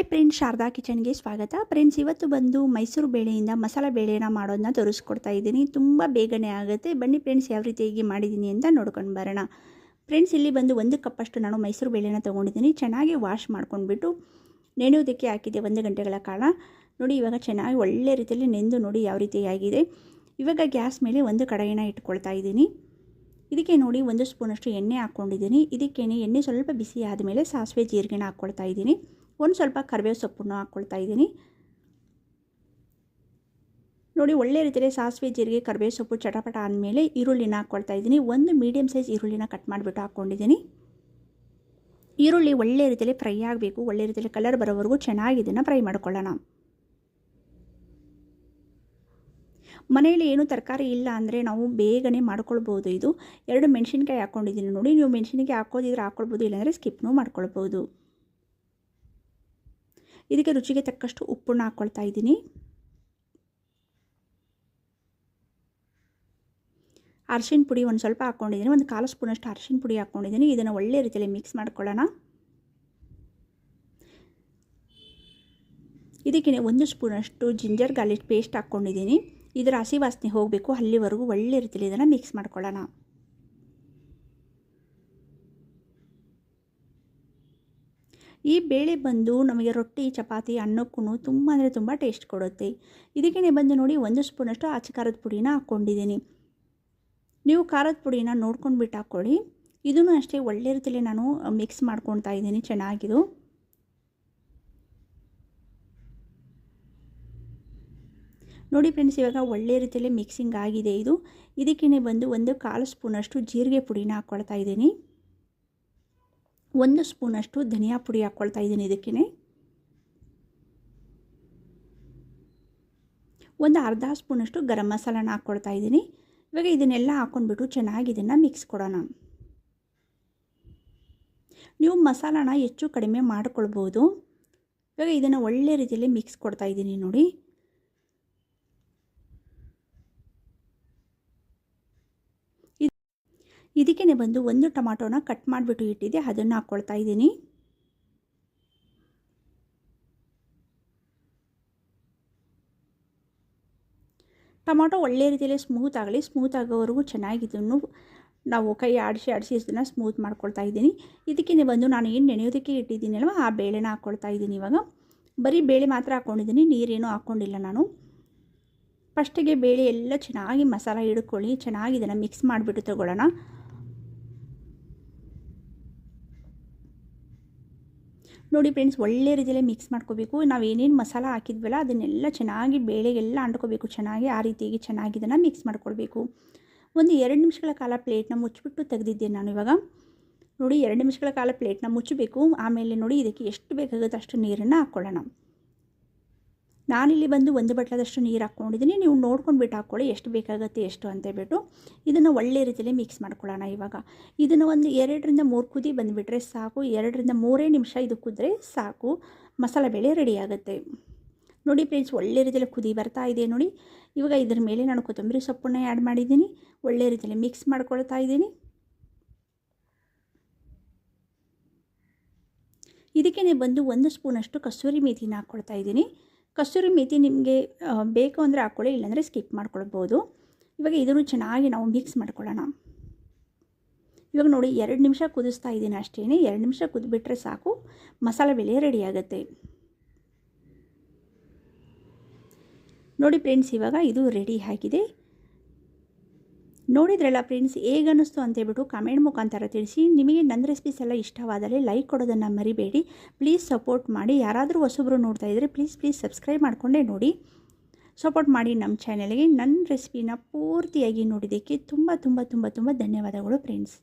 Hi friends Sharada ಕಿಚನ್ಗೆ ಸ್ವಾಗತ. Friends ಇವತ್ತು ಬಂದು ಮೈಸೂರು ಬೇಳೆಯಿಂದ ಮಸಾಲ ಬೇಳೆನ ಮಾಡೋದನ್ನ ತೋರಿಸ್ಕೊಡ್ತಾ ಇದ್ದೀನಿ. ತುಂಬ ಬೇಗನೆ ಆಗುತ್ತೆ. ಬನ್ನಿ ಫ್ರೆಂಡ್ಸ್ ಯಾವ ರೀತಿಯಾಗಿ ಮಾಡಿದ್ದೀನಿ ಅಂತ ನೋಡ್ಕೊಂಡು ಬರೋಣ. ಫ್ರೆಂಡ್ಸ್ ಇಲ್ಲಿ ಬಂದು ಒಂದು ಕಪ್ಪಷ್ಟು ನಾನು ಮೈಸೂರು ಬೇಳೆನ ತೊಗೊಂಡಿದ್ದೀನಿ. ಚೆನ್ನಾಗಿ ವಾಶ್ ಮಾಡ್ಕೊಂಡ್ಬಿಟ್ಟು ನೆನೆಯೋದಕ್ಕೆ ಹಾಕಿದೆ ಒಂದು ಗಂಟೆಗಳ ಕಾಲ. ನೋಡಿ, ಇವಾಗ ಚೆನ್ನಾಗಿ ಒಳ್ಳೆ ರೀತಿಯಲ್ಲಿ ನೆಂದು ನೋಡಿ ಯಾವ ರೀತಿಯಾಗಿದೆ ಇವಾಗ ಗ್ಯಾಸ್ ಮೇಲೆ ಒಂದು ಕಡಾಯಿನ ಇಟ್ಕೊಳ್ತಾ ಇದ್ದೀನಿ. ಇದಕ್ಕೆ ನೋಡಿ ಒಂದು ಸ್ಪೂನಷ್ಟು ಎಣ್ಣೆ ಹಾಕ್ಕೊಂಡಿದ್ದೀನಿ. ಇದಕ್ಕೇನೆ ಎಣ್ಣೆ ಸ್ವಲ್ಪ ಬಿಸಿ ಆದಮೇಲೆ ಸಾಸಿವೆ, ಜೀರಿಗೆನ ಹಾಕ್ಕೊಳ್ತಾ ಇದ್ದೀನಿ. ಒಂದು ಸ್ವಲ್ಪ ಕರಿಬೇವು ಸೊಪ್ಪನ್ನು ಹಾಕ್ಕೊಳ್ತಾ ಇದ್ದೀನಿ. ನೋಡಿ, ಒಳ್ಳೆ ರೀತಿಯಲ್ಲಿ ಸಾಸಿವೆ ಜೀರಿಗೆ, ಕರಿಬೇವು ಸೊಪ್ಪು ಚಟಪಟ ಆದಮೇಲೆ ಈರುಳ್ಳಿನ ಹಾಕ್ಕೊಳ್ತಾ ಇದ್ದೀನಿ. ಒಂದು ಮೀಡಿಯಮ್ ಸೈಜ್ ಈರುಳ್ಳಿನ ಕಟ್ ಮಾಡಿಬಿಟ್ಟು ಹಾಕ್ಕೊಂಡಿದ್ದೀನಿ. ಈರುಳ್ಳಿ ಒಳ್ಳೆ ರೀತಿಯಲ್ಲಿ ಫ್ರೈ ಆಗಬೇಕು. ಒಳ್ಳೆ ರೀತಿಯಲ್ಲಿ ಕಲರ್ ಬರೋವರೆಗೂ ಚೆನ್ನಾಗಿ ಇದನ್ನು ಫ್ರೈ ಮಾಡ್ಕೊಳ್ಳೋಣ. ಮನೆಯಲ್ಲಿ ಏನು ತರಕಾರಿ ಇಲ್ಲ ಅಂದರೆ ನಾವು ಬೇಗನೆ ಮಾಡ್ಕೊಳ್ಬೋದು ಇದು. ಎರಡು ಮೆಣಸಿನ್ಕಾಯಿ ಹಾಕ್ಕೊಂಡಿದ್ದೀನಿ ನೋಡಿ. ನೀವು ಮೆಣಸಿನ್ಕಾಯಿ ಹಾಕೋದಿದ್ರೆ ಹಾಕ್ಕೊಳ್ಬೋದು, ಇಲ್ಲಾಂದರೆ ಸ್ಕಿಪ್ನೂ ಮಾಡ್ಕೊಳ್ಬೋದು. ಇದಕ್ಕೆ ರುಚಿಗೆ ತಕ್ಕಷ್ಟು ಉಪ್ಪನ್ನು ಹಾಕ್ಕೊಳ್ತಾ ಇದ್ದೀನಿ. ಅರ್ಶಿಣ ಪುಡಿ ಒಂದು ಸ್ವಲ್ಪ ಹಾಕ್ಕೊಂಡಿದ್ದೀನಿ ಒಂದು ಕಾಲು ಸ್ಪೂನಷ್ಟು ಅರ್ಶಿನ ಪುಡಿ ಹಾಕ್ಕೊಂಡಿದ್ದೀನಿ ಇದನ್ನು ಒಳ್ಳೆ ರೀತಿಯಲ್ಲಿ ಮಿಕ್ಸ್ ಮಾಡ್ಕೊಳ್ಳೋಣ. ಇದಕ್ಕೆ ಒಂದು ಸ್ಪೂನಷ್ಟು ಜಿಂಜರ್ ಗಾರ್ಲಿಕ್ ಪೇಸ್ಟ್ ಹಾಕ್ಕೊಂಡಿದ್ದೀನಿ ಇದರ ಹಸಿ ವಾಸನೆ ಹೋಗಬೇಕು. ಅಲ್ಲಿವರೆಗೂ ಒಳ್ಳೆ ರೀತಿಯಲ್ಲಿ ಇದನ್ನು ಮಿಕ್ಸ್ ಮಾಡ್ಕೊಳ್ಳೋಣ. ಈ ಬೇಳೆ ಬಂದು ನಮಗೆ ರೊಟ್ಟಿ, ಚಪಾತಿ ಅನ್ನಕ್ಕೂ ತುಂಬ ಅಂದರೆ ತುಂಬ ಟೇಸ್ಟ್ ಕೊಡುತ್ತೆ. ಇದಕ್ಕೆ ಬಂದು ನೋಡಿ ಒಂದು ಸ್ಪೂನಷ್ಟು ಆಚೆ ಖಾರದ ಪುಡಿನ ಹಾಕ್ಕೊಂಡಿದ್ದೀನಿ. ನೀವು ಖಾರದ ಪುಡಿನ ನೋಡ್ಕೊಂಡು ಬಿಟ್ಟು ಹಾಕ್ಕೊಳ್ಳಿ ಇದೂ ಅಷ್ಟೇ ಒಳ್ಳೆ ರೀತಿಯಲ್ಲಿ ನಾನು ಮಿಕ್ಸ್ ಮಾಡ್ಕೊಳ್ತಾ ಇದ್ದೀನಿ ಚೆನ್ನಾಗಿದು ನೋಡಿ ಫ್ರೆಂಡ್ಸ್, ಇವಾಗ ಒಳ್ಳೆ ರೀತಿಯಲ್ಲಿ ಮಿಕ್ಸಿಂಗ್ ಆಗಿದೆ ಇದು. ಇದಕ್ಕೇ ಬಂದು ಒಂದು ಕಾಲು ಸ್ಪೂನಷ್ಟು ಜೀರಿಗೆ ಪುಡಿನ ಹಾಕ್ಕೊಳ್ತಾ ಇದ್ದೀನಿ. ಒಂದು ಸ್ಪೂನಷ್ಟು ಧನಿಯಾ ಪುಡಿ ಹಾಕ್ಕೊಳ್ತಾ ಇದ್ದೀನಿ ಇದಕ್ಕೇ ಒಂದು ಅರ್ಧ ಸ್ಪೂನಷ್ಟು ಗರಂ ಮಸಾಲಾನ ಹಾಕ್ಕೊಳ್ತಾ ಇದ್ದೀನಿ. ಇವಾಗ ಇದನ್ನೆಲ್ಲ ಹಾಕ್ಕೊಂಡ್ಬಿಟ್ಟು ಚೆನ್ನಾಗಿ ಇದನ್ನು ಮಿಕ್ಸ್ ಕೊಡೋಣ. ನೀವು ಮಸಾಲಾನ ಹೆಚ್ಚು ಕಡಿಮೆ ಮಾಡಿಕೊಳ್ಬೋದು. ಇವಾಗ ಇದನ್ನು ಒಳ್ಳೆ ರೀತಿಯಲ್ಲಿ ಮಿಕ್ಸ್ ಕೊಡ್ತಾ ಇದ್ದೀನಿ ನೋಡಿ. ಇದಕ್ಕೇ ಬಂದು ಒಂದು ಟೊಮಾಟೋನ ಕಟ್ ಮಾಡಿಬಿಟ್ಟು ಇಟ್ಟಿದ್ದೆ, ಅದನ್ನು ಹಾಕ್ಕೊಳ್ತಾ ಇದ್ದೀನಿ. ಟೊಮಾಟೊ ಒಳ್ಳೆ ರೀತಿಯಲ್ಲಿ ಸ್ಮೂತ್ ಆಗಲಿ, ಸ್ಮೂತ್ ಆಗೋವರೆಗೂ ಚೆನ್ನಾಗಿದ್ದನ್ನು ನಾವು ಕೈ ಆಡಿಸಿ ಆಡಿಸಿ ಇದನ್ನು ಸ್ಮೂತ್ ಮಾಡ್ಕೊಳ್ತಾ ಇದ್ದೀನಿ. ಇದಕ್ಕೆ ಬಂದು ನಾನು ಏನು ನೆನೆಯೋದಕ್ಕೆ ಇಟ್ಟಿದ್ದೀನಲ್ವ, ಆ ಬೇಳೆನ ಹಾಕ್ಕೊಳ್ತಾ ಇದ್ದೀನಿ ಇವಾಗ. ಬರೀ ಬೇಳೆ ಮಾತ್ರ ಹಾಕ್ಕೊಂಡಿದ್ದೀನಿ ನೀರೇನು ಹಾಕ್ಕೊಂಡಿಲ್ಲ ನಾನು. ಫಸ್ಟಿಗೆ ಬೇಳೆ ಎಲ್ಲ ಚೆನ್ನಾಗಿ ಮಸಾಲ ಹಿಡ್ಕೊಳ್ಳಿ, ಚೆನ್ನಾಗಿ ಇದನ್ನು ಮಿಕ್ಸ್ ಮಾಡಿಬಿಟ್ಟು ತಗೊಳ್ಳೋಣ. ನೋಡಿ ಫ್ರೆಂಡ್ಸ್ ಒಳ್ಳೆ ರೀತಿಯಲ್ಲಿ ಮಿಕ್ಸ್ ಮಾಡ್ಕೋಬೇಕು. ನಾವು ಏನೇನು ಮಸಾಲ ಹಾಕಿದ್ವಲ್ಲ, ಅದನ್ನೆಲ್ಲ ಚೆನ್ನಾಗಿ ಬೇಳೆಗೆಲ್ಲ ಅಂಡ್ಕೋಬೇಕು ಚೆನ್ನಾಗಿ ಆ ರೀತಿಯಾಗಿ ಚೆನ್ನಾಗಿ ಇದನ್ನು ಮಿಕ್ಸ್ ಮಾಡ್ಕೊಳ್ಬೇಕು ಒಂದು ಎರಡು ನಿಮಿಷಗಳ ಕಾಲ ಪ್ಲೇಟ್ನ ಮುಚ್ಚಿಬಿಟ್ಟು ತೆಗೆದಿದ್ದೇನೆ ನಾನು ಇವಾಗ. ನೋಡಿ, ಎರಡು ನಿಮಿಷಗಳ ಕಾಲ ಪ್ಲೇಟ್ನ ಮುಚ್ಚಬೇಕು ಆಮೇಲೆ ನೋಡಿ, ಇದಕ್ಕೆ ಎಷ್ಟು ಬೇಕಾಗುತ್ತೆ ಅಷ್ಟು ನೀರನ್ನು ಹಾಕ್ಕೊಳ್ಳೋಣ ನಾನಿಲ್ಲಿ ಬಂದು ಒಂದು ಬಟ್ಲದಷ್ಟು ನೀರು ಹಾಕ್ಕೊಂಡಿದ್ದೀನಿ. ನೀವು ನೋಡ್ಕೊಂಡು ಬಿಟ್ಟು ಹಾಕ್ಕೊಳ್ಳಿ. ಎಷ್ಟು ಬೇಕಾಗುತ್ತೆ ಎಷ್ಟು ಅಂತೇಳ್ಬಿಟ್ಟು ಇದನ್ನು ಒಳ್ಳೆ ರೀತಿಯಲ್ಲಿ ಮಿಕ್ಸ್ ಮಾಡ್ಕೊಳ್ಳೋಣ ಇವಾಗ. ಇದನ್ನು ಒಂದು ಎರಡರಿಂದ ಮೂರು ಕುದಿ ಬಂದುಬಿಟ್ರೆ ಸಾಕು. ಎರಡರಿಂದ ಮೂರೇ ನಿಮಿಷ ಇದು ಕುದ್ರೆ ಸಾಕು. ಮಸಾಲೆ ಬೇಳೆ ರೆಡಿಯಾಗುತ್ತೆ ನೋಡಿ ಫ್ರೆಂಡ್ಸ್ ಒಳ್ಳೆ ರೀತಿಯಲ್ಲಿ ಕುದಿ ಬರ್ತಾ ಇದೆ ನೋಡಿ. ಇವಾಗ ಇದ್ರ ಮೇಲೆ ನಾನು ಕೊತ್ತಂಬರಿ ಸೊಪ್ಪನ್ನ ಆ್ಯಡ್ ಮಾಡಿದ್ದೀನಿ. ಒಳ್ಳೆ ರೀತಿಯಲ್ಲಿ ಮಿಕ್ಸ್ ಮಾಡ್ಕೊಳ್ತಾ ಇದ್ದೀನಿ. ಇದಕ್ಕೆ ಬಂದು ಒಂದು ಸ್ಪೂನಷ್ಟು ಕಸೂರಿ ಮೇಥಿನ ಹಾಕ್ಕೊಳ್ತಾ ಇದ್ದೀನಿ. ಕಸ್ತೂರಿ ಮೇಥಿ ನಿಮಗೆ ಬೇಕು ಅಂದರೆ ಹಾಕ್ಕೊಳ್ಳಿ, ಇಲ್ಲಾಂದರೆ ಸ್ಕಿಪ್ ಮಾಡ್ಕೊಳ್ಬೋದು. ಇವಾಗ ಇದನ್ನು ಚೆನ್ನಾಗಿ ನಾವು ಮಿಕ್ಸ್ ಮಾಡ್ಕೊಳ್ಳೋಣ. ಇವಾಗ ನೋಡಿ, ಎರಡು ನಿಮಿಷ ಕುದಿಸ್ತಾ ಇದ್ದೀನಿ ಅಷ್ಟೇ ಎರಡು ನಿಮಿಷ ಕುದಿಬಿಟ್ರೆ ಸಾಕು. ಮಸಾಲೆ ಬೆಲೆ ರೆಡಿ ಆಗುತ್ತೆ. ನೋಡಿ ಫ್ರೆಂಡ್ಸ್ ಇವಾಗ ಇದು ರೆಡಿ ಆಗಿದೆ. ನೋಡಿದ್ರಲ್ಲ ಫ್ರೆಂಡ್ಸ್ ಹೇಗನ್ನಿಸ್ತು ಅಂತೇಳ್ಬಿಟ್ಟು ಕಮೆಂಟ್ ಮುಖಾಂತರ ತಿಳಿಸಿ. ನಿಮಗೆ ನನ್ನ ರೆಸಿಪೀಸ್ ಎಲ್ಲ ಇಷ್ಟವಾದರೆ ಲೈಕ್ ಕೊಡೋದನ್ನು ಮರಿಬೇಡಿ. ಪ್ಲೀಸ್ ಸಪೋರ್ಟ್ ಮಾಡಿ. ಯಾರಾದರೂ ಹೊಸಬ್ರು ನೋಡ್ತಾ ಇದ್ದರೆ ಪ್ಲೀಸ್ ಪ್ಲೀಸ್ ಸಬ್ಸ್ಕ್ರೈಬ್ ಮಾಡಿಕೊಂಡೇ ನೋಡಿ. ಸಪೋರ್ಟ್ ಮಾಡಿ ನಮ್ಮ ಚಾನಲ್ಗೆ ನನ್ನ ರೆಸಿಪಿನ ಪೂರ್ತಿಯಾಗಿ ನೋಡಿದ್ದಕ್ಕೆ ತುಂಬ ತುಂಬ ತುಂಬ ತುಂಬ ಧನ್ಯವಾದಗಳು ಫ್ರೆಂಡ್ಸ್